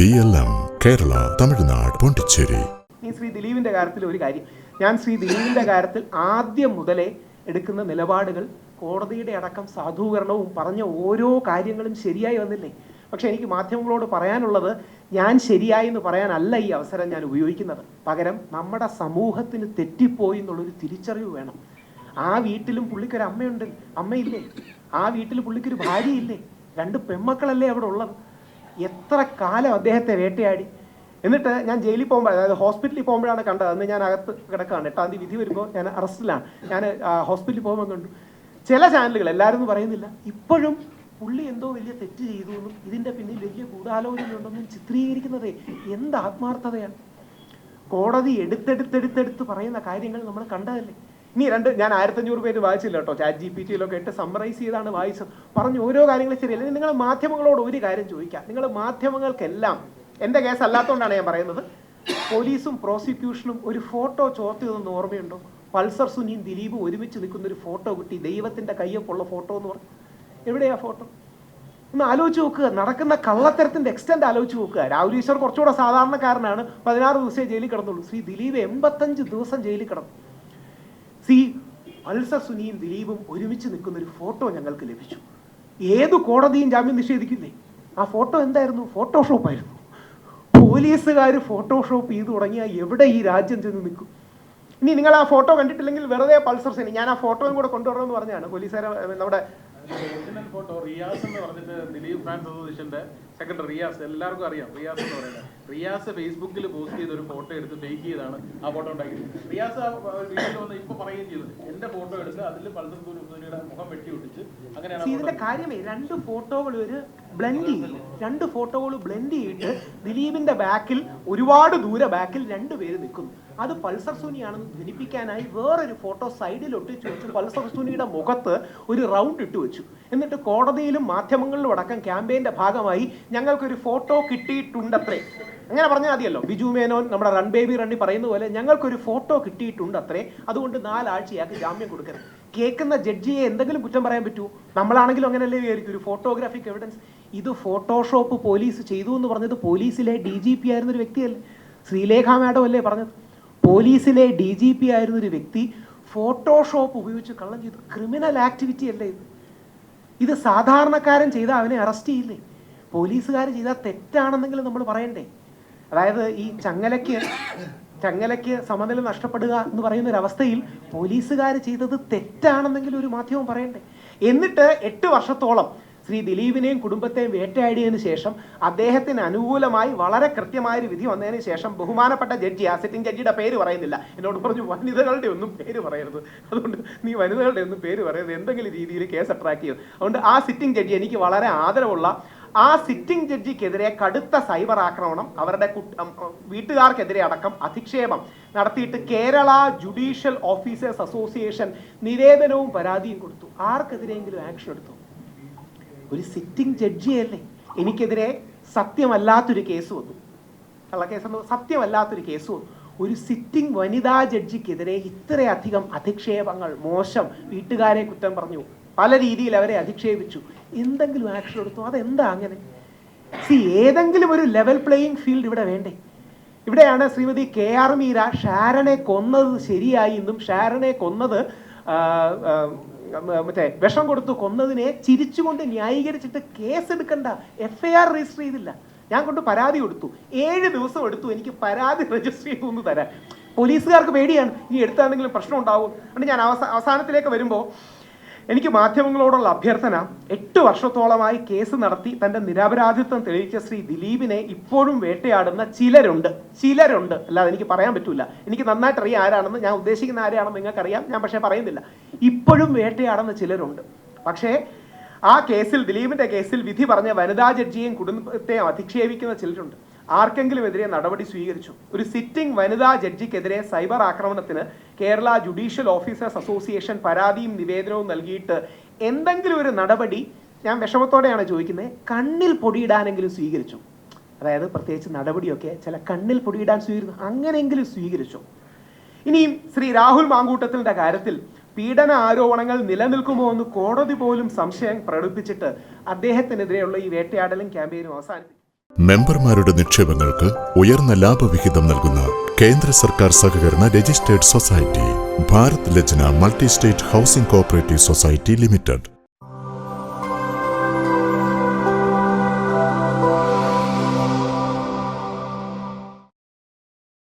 B L M Kerala Tamil Nadu Pondicherry ഈ ശ്രീ ദിലീപിന്റെ കാര്യത്തിൽ ഒരു കാര്യം. ഞാൻ ശ്രീ ദിലീപിന്റെ കാര്യത്തിൽ ആദ്യം മുതലേ എടുക്കുന്ന നിലപാടുകൾ കോടതിയുടെ അടക്കം സാധൂകരണവും പറഞ്ഞ ഓരോ കാര്യങ്ങളും ശരിയായി വന്നില്ലേ? പക്ഷെ എനിക്ക് മാധ്യമങ്ങളോട് പറയാനുള്ളത് ഞാൻ ശരിയായി എന്ന് പറയാനല്ല ഈ അവസരം ഞാൻ ഉപയോഗിക്കുന്നത്. പകരം നമ്മുടെ സമൂഹത്തിന് തെറ്റിപ്പോയി എന്നുള്ളൊരു തിരിച്ചറിവ് വേണം. ആ വീട്ടിലും പുള്ളിക്കൊരു അമ്മയുണ്ട്. അമ്മയില്ലേ? ആ വീട്ടിൽ പുള്ളിക്കൊരു ഭാര്യയില്ലേ? രണ്ട് പെൺമക്കളല്ലേ അവിടെ ഉള്ളത്? എത്ര കാലം അദ്ദേഹത്തെ വേട്ടയാടി? എന്നിട്ട് ഞാൻ ജയിലിൽ പോകുമ്പോൾ അതായത് ഹോസ്പിറ്റലിൽ പോകുമ്പോഴാണ് കണ്ടത്. അന്ന് ഞാൻ അകത്ത് കിടക്കുകയാണ് എട്ടാം തീയതി വിധി വരുമ്പോൾ ഞാൻ അറസ്റ്റിലാണ്. ഞാൻ ഹോസ്പിറ്റലിൽ പോകുമ്പോൾ കണ്ടു. ചില ചാനലുകൾ എല്ലാവരും പറയുന്നില്ല. ഇപ്പോഴും പുള്ളി എന്തോ വലിയ തെറ്റ് ചെയ്തു എന്നും ഇതിന്റെ പിന്നിൽ വലിയ ഗൂഢാലോചനയുണ്ടെന്നും ചിത്രീകരിക്കുന്നതേ എന്ത് ആത്മാർത്ഥതയാണ്. കോടതി എടുത്തെടുത്തെടുത്തെടുത്ത് പറയുന്ന കാര്യങ്ങൾ നമ്മൾ കണ്ടതല്ലേ? ഇനി രണ്ട് ഞാൻ ആയിരത്തഞ്ഞൂറ് പേര് വായിച്ചില്ല കേട്ടോ. ചാറ്റ് ജി പി ടിയിലൊക്കെ ഇട്ട് സമ്മറൈസ് ചെയ്താണ് വായിച്ചത്. പറഞ്ഞു ഓരോ കാര്യങ്ങളും ശരിയല്ല? നിങ്ങൾ മാധ്യമങ്ങളോട് ഒരു കാര്യം ചോദിക്കാം. നിങ്ങൾ മാധ്യമങ്ങൾക്കെല്ലാം എന്റെ കേസ് അല്ലാത്തതുകൊണ്ടാണ് ഞാൻ പറയുന്നത്. പോലീസും പ്രോസിക്യൂഷനും ഒരു ഫോട്ടോ ചോർത്തിയതെന്ന് ഓർമ്മയുണ്ടോ? പൾസർ സുനിയും ദിലീപും ഒരുമിച്ച് നിൽക്കുന്ന ഒരു ഫോട്ടോ കിട്ടി. ദൈവത്തിന്റെ കയ്യൊപ്പുള്ള ഫോട്ടോ എന്ന് പറഞ്ഞു. എവിടെയാ ഫോട്ടോ ഒന്ന് ആലോചിച്ച് നോക്കുക. നടക്കുന്ന കള്ളത്തരത്തിന്റെ എക്സ്റ്റെന്റ് ആലോചിച്ച് നോക്കുക. രാഹുൽ ഈശ്വർ കുറച്ചുകൂടെ സാധാരണക്കാരനാണ്. പതിനാറ് ദിവസമേ ജയിലിൽ കിടന്നുള്ളൂ. ശ്രീ ദിലീപ് എൺപത്തഞ്ച് ദിവസം ജയിലിൽ കിടന്നു. സി അൽസ സുനിയും ദിലീപും ഒരുമിച്ച് നിൽക്കുന്ന ഒരു ഫോട്ടോ ഞങ്ങൾക്ക് ലഭിച്ചു. ഏത് കോടതിയും ജാമ്യം നിഷേധിക്കുന്നേ ആ ഫോട്ടോ എന്തായിരുന്നു? ഫോട്ടോഷോപ്പ് ആയിരുന്നു. പോലീസുകാർ ഫോട്ടോഷോപ്പ് ചെയ്തു തുടങ്ങിയാൽ എവിടെ ഈ രാജ്യം ചെന്ന് നിൽക്കും? ഇനി നിങ്ങൾ ആ ഫോട്ടോ കണ്ടിട്ടില്ലെങ്കിൽ വെറുതെ പൾസർ സേനി ഞാൻ ആ ഫോട്ടോയും കൂടെ കൊണ്ടുവരണമെന്ന് പറഞ്ഞാണ്. പോലീസുകാരെ നമ്മുടെ ഒറിജിനൽ ഫോട്ടോ റിയാസ് എന്ന് പറഞ്ഞിട്ട് ദിലീപ് ഫാൻസ് അസോസിയേഷന്റെ സെക്രട്ടറി റിയാസ് എല്ലാവർക്കും അറിയാം. റിയാസ് എന്ന് പറയുന്നത്. റിയാസ് ഫേസ്ബുക്കിൽ പോസ്റ്റ് ചെയ്ത ഒരു ഫോട്ടോ എടുത്ത് ഫേക്ക് ചെയ്താണ് ആ ഫോട്ടോ ഉണ്ടാക്കിയത്. റിയാസ് വീട്ടിൽ വന്ന് ഇപ്പൊ പറയുകയും ചെയ്തത് എന്റെ ഫോട്ടോ എടുത്ത് അതിൽ പൾസർ മുഖം വെട്ടി ഒട്ടിച്ച് അങ്ങനെയാണ് ഇതിന്റെ കാര്യമേ രണ്ട് ഫോട്ടോകൾ ഒരു ബ്ലെൻഡ് ചെയ്യും. രണ്ട് ഫോട്ടോകൾ ബ്ലെൻഡ് ചെയ്തിട്ട് ദിലീപിന്റെ ബാക്കിൽ ഒരുപാട് ദൂരെ ബാക്കിൽ രണ്ടുപേര് നിൽക്കുന്നു. അത് പൾസർ സുനിയാണെന്ന് ധനിപ്പിക്കാനായി വേറൊരു ഫോട്ടോ സൈഡിൽ ഒട്ടിച്ചു വെച്ച് പൾസർ സുനിയുടെ മുഖത്ത് ഒരു റൗണ്ട് ഇട്ട് വെച്ചു. എന്നിട്ട് കോടതിയിലും മാധ്യമങ്ങളിലും അടക്കം ക്യാമ്പയിന്റെ ഭാഗമായി ഞങ്ങൾക്കൊരു ഫോട്ടോ കിട്ടിയിട്ടുണ്ടത്രേ. അങ്ങനെ പറഞ്ഞാൽ മതിയല്ലോ. ബിജു മേനോൻ നമ്മുടെ റൺ ബേബി റണ്ണി പറയുന്ന പോലെ ഞങ്ങൾക്കൊരു ഫോട്ടോ കിട്ടിയിട്ടുണ്ട് അത്രേ അതുകൊണ്ട് നാലാഴ്ചയാക്ക് ജാമ്യം കൊടുക്കരുത്. കേൾക്കുന്ന ജഡ്ജിയെ എന്തെങ്കിലും കുറ്റം പറയാൻ പറ്റൂ? നമ്മളാണെങ്കിലും അങ്ങനെയല്ലേ വിചാരിക്കും? ഒരു ഫോട്ടോഗ്രാഫിക് എവിഡൻസ് ഇത് ഫോട്ടോഷോപ്പ് പോലീസ് ചെയ്തു എന്ന് പറഞ്ഞത് പോലീസിലെ ഡി ജി പി ആയിരുന്ന ഒരു വ്യക്തിയല്ലേ? ശ്രീലേഖ മാഡം അല്ലേ പറഞ്ഞത്? പോലീസിലെ ഡി ജി പി ആയിരുന്ന ഒരു വ്യക്തി ഫോട്ടോഷോപ്പ് ഉപയോഗിച്ച് കള്ളം ചെയ്തു. ക്രിമിനൽ ആക്ടിവിറ്റി അല്ലേ ഇത്? ഇത് സാധാരണക്കാരൻ ചെയ്താൽ അവനെ അറസ്റ്റ് ചെയ്യില്ലേ? പോലീസുകാർ ചെയ്താൽ തെറ്റാണെന്നെങ്കിലും നമ്മൾ പറയണ്ടേ? അതായത് ഈ ചങ്ങലയ്ക്ക് ചങ്ങലയ്ക്ക് സമനില നഷ്ടപ്പെടുക എന്ന് പറയുന്ന ഒരു അവസ്ഥയിൽ പോലീസുകാർ ചെയ്തത് തെറ്റാണെന്നെങ്കിലും ഒരു മാധ്യമം പറയണ്ടേ? എന്നിട്ട് എട്ട് വർഷത്തോളം ശ്രീ ദിലീപിനെയും കുടുംബത്തെയും വേട്ടയാടിയതിനു ശേഷം അദ്ദേഹത്തിന് അനുകൂലമായി വളരെ കൃത്യമായ ഒരു വിധി വന്നതിന് ശേഷം ബഹുമാനപ്പെട്ട ജഡ്ജി ആ സിറ്റിംഗ് ജഡ്ജിയുടെ പേര് പറയുന്നില്ല. എന്നോട് പറഞ്ഞു വനിതകളുടെ ഒന്നും പേര് പറയരുത്. അതുകൊണ്ട് നീ വനിതകളുടെ ഒന്നും പേര് പറയരുത്. എന്തെങ്കിലും രീതിയിൽ കേസ് അട്രാക്ട് ചെയ്യും. അതുകൊണ്ട് ആ സിറ്റിംഗ് ജഡ്ജി എനിക്ക് വളരെ ആദരവുള്ള ആ സിറ്റിംഗ് ജഡ്ജിക്കെതിരെ കടുത്ത സൈബർ ആക്രമണം അവരുടെ വീട്ടുകാർക്കെതിരെ അടക്കം അധിക്ഷേപം നടത്തിയിട്ട് കേരള ജുഡീഷ്യൽ ഓഫീസേഴ്സ് അസോസിയേഷൻ നിവേദനവും പരാതിയും കൊടുത്തു. ആർക്കെതിരെയെങ്കിലും ആക്ഷൻ എടുത്തു? ഒരു സിറ്റിംഗ് ജഡ്ജിയല്ലേ എനിക്കെതിരെ സത്യമല്ലാത്തൊരു കേസ് വന്നു. കള്ളക്കേസ് സത്യമല്ലാത്തൊരു കേസ് വന്നു. ഒരു സിറ്റിംഗ് വനിതാ ജഡ്ജിക്കെതിരെ ഇത്രയധികം അധിക്ഷേപങ്ങൾ മോശം വീട്ടുകാരെ കുറ്റം പറഞ്ഞു പല രീതിയിൽ അവരെ അധിക്ഷേപിച്ചു. എന്തെങ്കിലും ആക്ഷൻ എടുത്തു? അതെന്താ അങ്ങനെ? സി ഏതെങ്കിലും ഒരു ലെവൽ പ്ലേയിങ് ഫീൽഡ് ഇവിടെ വേണ്ടേ? ഇവിടെയാണ് ശ്രീമതി കെ ആർ മീര ഷാരനെ കൊന്നത് ശരിയായി. എന്നും ഷാരനെ കൊന്നത് മറ്റേ വിഷം കൊടുത്തു കൊന്നതിനെ ചിരിച്ചുകൊണ്ട് ന്യായീകരിച്ചിട്ട് കേസ് എടുക്കണ്ട എഫ് ഐ ആർ രജിസ്റ്റർ ചെയ്തില്ല. ഞാൻ കൊണ്ട് പരാതി കൊടുത്തു. ഏഴ് ദിവസം എടുത്തു. എനിക്ക് പരാതി രജിസ്റ്റർ ചെയ്തു എന്ന് തരാൻ. പോലീസുകാർക്ക് പേടിയാണ്. ഇനി എടുത്താണെങ്കിലും പ്രശ്നം ഉണ്ടാവും. അതുകൊണ്ട് ഞാൻ അവസാ അവസാനത്തിലേക്ക് വരുമ്പോൾ എനിക്ക് മാധ്യമങ്ങളോടുള്ള അഭ്യർത്ഥന എട്ട് വർഷത്തോളമായി കേസ് നടത്തി തന്റെ നിരപരാധിത്വം തെളിയിച്ച ശ്രീ ദിലീപിനെ ഇപ്പോഴും വേട്ടയാടുന്ന ചിലരുണ്ട്. ചിലരുണ്ട്. അല്ലാതെ എനിക്ക് പറയാൻ പറ്റൂല. എനിക്ക് നന്നായിട്ട് അറിയാം ആരാണെന്ന്. ഞാൻ ഉദ്ദേശിക്കുന്ന ആരാണെന്ന് നിങ്ങൾക്കറിയാം. ഞാൻ പക്ഷേ പറയുന്നില്ല. ഇപ്പോഴും വേട്ടയാടുന്ന ചിലരുണ്ട്. പക്ഷേ ആ കേസിൽ ദിലീപിന്റെ കേസിൽ വിധി പറഞ്ഞ വനിതാ ജഡ്ജിയെയും കുടുംബത്തെയും അധിക്ഷേപിക്കുന്ന ചിലരുണ്ട്. ആർക്കെങ്കിലും എതിരെ നടപടി സ്വീകരിച്ചു. ഒരു സിറ്റിംഗ് വനിതാ ജഡ്ജിക്കെതിരെ സൈബർ ആക്രമണത്തിന് കേരള ജുഡീഷ്യൽ ഓഫീസേഴ്സ് അസോസിയേഷൻ പരാതിയും നിവേദനവും നൽകിയിട്ട് എന്തെങ്കിലും ഒരു നടപടി ഞാൻ വിഷമത്തോടെയാണ് ചോദിക്കുന്നത്. കണ്ണിൽ പൊടിയിടാനെങ്കിലും സ്വീകരിച്ചു. അതായത് പ്രത്യേകിച്ച് നടപടിയൊക്കെ ചില കണ്ണിൽ പൊടിയിടാൻ സ്വീകരിച്ചു. അങ്ങനെയെങ്കിലും സ്വീകരിച്ചു. ഇനിയും ശ്രീ രാഹുൽ മാങ്കൂട്ടത്തിന്റെ കാര്യത്തിൽ പീഡന ആരോപണങ്ങൾ നിലനിൽക്കുമോ എന്ന് കോടതി പോലും സംശയം പ്രകടിപ്പിച്ചിട്ട് അദ്ദേഹത്തിനെതിരെയുള്ള ഈ വേട്ടയാടലും ക്യാമ്പയിനും അവസാനിപ്പിക്കും. മെമ്പർമാരുടെ നിക്ഷേപങ്ങൾക്ക് ഉയർന്ന ലാഭവിഹിതം നൽകുന്ന കേന്ദ്ര സർക്കാർ സഹകരണ registered society Bharat Lajna multi state housing cooperative society limited.